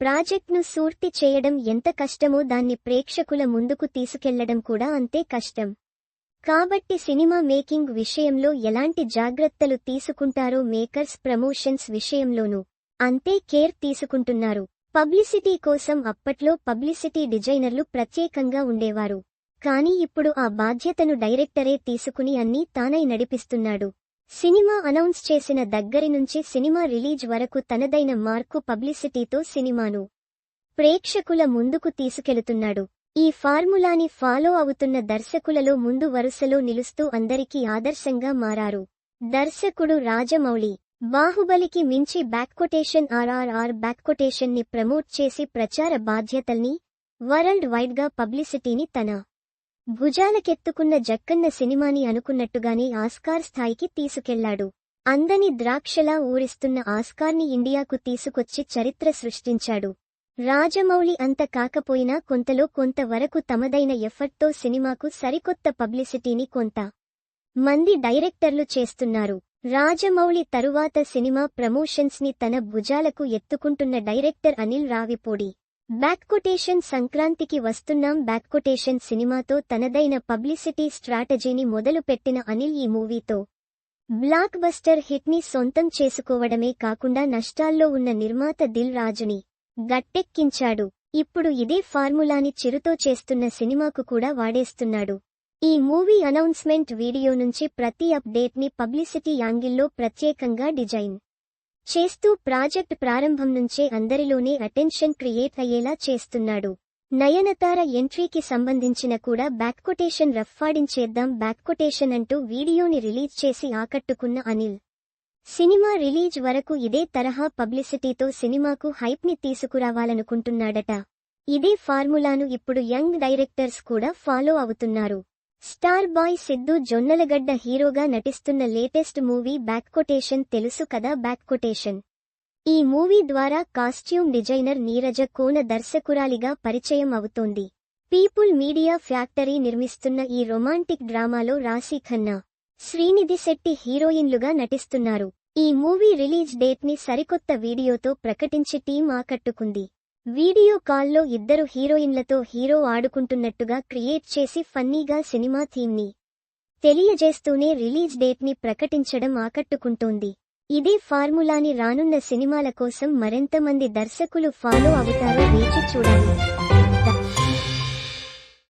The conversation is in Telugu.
ప్రాజెక్ట్ను పూర్తి చేయడం ఎంత కష్టమో దాన్ని ప్రేక్షకుల ముందుకు తీసుకెళ్ళడం కూడా అంతే కష్టం. కాబట్టి సినిమా మేకింగ్ విషయంలో ఎలాంటి జాగ్రత్తలు తీసుకుంటారో మేకర్స్ ప్రమోషన్స్ విషయంలోనూ అంతే కేర్ తీసుకుంటున్నారు. పబ్లిసిటీ కోసం అప్పట్లో పబ్లిసిటీ డిజైనర్లు ప్రత్యేకంగా ఉండేవారు. కానీ ఇప్పుడు ఆ బాధ్యతను డైరెక్టరే తీసుకుని అన్నీ తానై నడిపిస్తున్నాడు. సినిమా అనౌన్స్ చేసిన దగ్గరి నుంచి సినిమా రిలీజ్ వరకు తనదైన మార్కు పబ్లిసిటీతో సినిమాను ప్రేక్షకుల ముందుకు తీసుకెళుతున్నాడు. ఈ ఫార్ములాని ఫాలో అవుతున్న దర్శకులలో ముందు వరుసలో నిలుస్తూ అందరికీ ఆదర్శంగా మారారు. దర్శకుడు రాజమౌళి. బాహుబలికి మించి బ్యాక్కొటేషన్ ఆర్ఆర్ఆర్ బ్యాక్కొటేషన్ని ప్రమోట్ చేసి ప్రచార బాధ్యతల్ని వరల్డ్ వైడ్గా పబ్లిసిటీని తన భుజాలకెత్తుకున్న జక్కన్న సినిమాని అనుకున్నట్టుగానే ఆస్కార్ స్థాయికి తీసుకెళ్ళాడు. అందని ద్రాక్షలా ఊరిస్తున్న ఆస్కార్ని ఇండియాకు తీసుకొచ్చి చరిత్ర సృష్టించాడు. రాజమౌళి అంత కాకపోయినా కొంతలో కొంత వరకు తమదైన ఎఫర్ట్తో సినిమాకు సరికొత్త పబ్లిసిటీని కొంత మంది డైరెక్టర్లు చేస్తున్నారు. రాజమౌళి తరువాత సినిమా ప్రమోషన్స్ని తన భుజాలకు ఎత్తుకుంటున్న director Anil Ravipudi. Back quotation సంక్రాంతికి వస్తున్నాం. బ్యాక్ కొటేషన్ సినిమాతో తనదైన పబ్లిసిటీ స్ట్రాటజీని మొదలుపెట్టిన అనిల్ ఈ మూవీతో బ్లాక్ బస్టర్ హిట్ని సొంతం చేసుకోవడమే కాకుండా నష్టాల్లో ఉన్న నిర్మాత దిల్ రాజుని గట్టెక్కించాడు. ఇప్పుడు ఇదే ఫార్ములాని చిరుతో చేస్తున్న సినిమాకు కూడా వాడేస్తున్నాడు. ఈ మూవీ అనౌన్స్మెంట్ వీడియో నుంచి ప్రతి అప్డేట్ని పబ్లిసిటీ యాంగిల్లో ప్రత్యేకంగా డిజైన్ చేస్తూ ప్రాజెక్ట్ ప్రారంభం నుంచే అందరిలోనే అటెన్షన్ క్రియేట్ అయ్యేలా చేస్తున్నాడు. నయనతార ఎంట్రీకి సంబంధించిన కూడా బ్యాక్కొటేషన్ రఫ్ఫాడించేద్దాం బ్యాక్కొటేషన్ అంటూ వీడియోని రిలీజ్ చేసి ఆకట్టుకున్న అనిల్. సినిమా రిలీజ్ వరకు ఇదే తరహా పబ్లిసిటీతో సినిమాకు హైప్ని తీసుకురావాలనుకుంటున్నాడట. ఇదే ఫార్ములాను ఇప్పుడు యంగ్ డైరెక్టర్స్ కూడా ఫాలో అవుతున్నారు. స్టార్ బాయ్ సిద్ధు జొన్నలగడ్డ హీరోగా నటిస్తున్న latest movie back quotation Telusu కదా? బ్యాక్కొటేషన్ ఈ మూవీ ద్వారా కాస్ట్యూమ్ డిజైనర్ నీరజ కోన దర్శకురాలిగా పరిచయం అవుతోంది. పీపుల్ మీడియా ఫ్యాక్టరీ నిర్మిస్తున్న ఈ రొమాంటిక్ డ్రామాలో రాశీ ఖన్నా శ్రీనిధి శెట్టి హీరోయిన్లుగా నటిస్తున్నారు. ఈ మూవీ రిలీజ్ డేట్ని సరికొత్త వీడియోతో ప్రకటించి టీం ఆకట్టుకుంది. వీడియో కాల్లో ఇద్దరు హీరోయిన్లతో హీరో ఆడుకుంటున్నట్టుగా క్రియేట్ చేసి ఫన్నీగా సినిమా థీమ్ని తెలియజేస్తూనే రిలీజ్ డేట్ని ప్రకటించడం ఆకట్టుకుంటోంది. ఇదే ఫార్ములాని రానున్న సినిమాల కోసం మరెంతమంది దర్శకులు ఫాలో అవుతారో వేచి చూడాలి.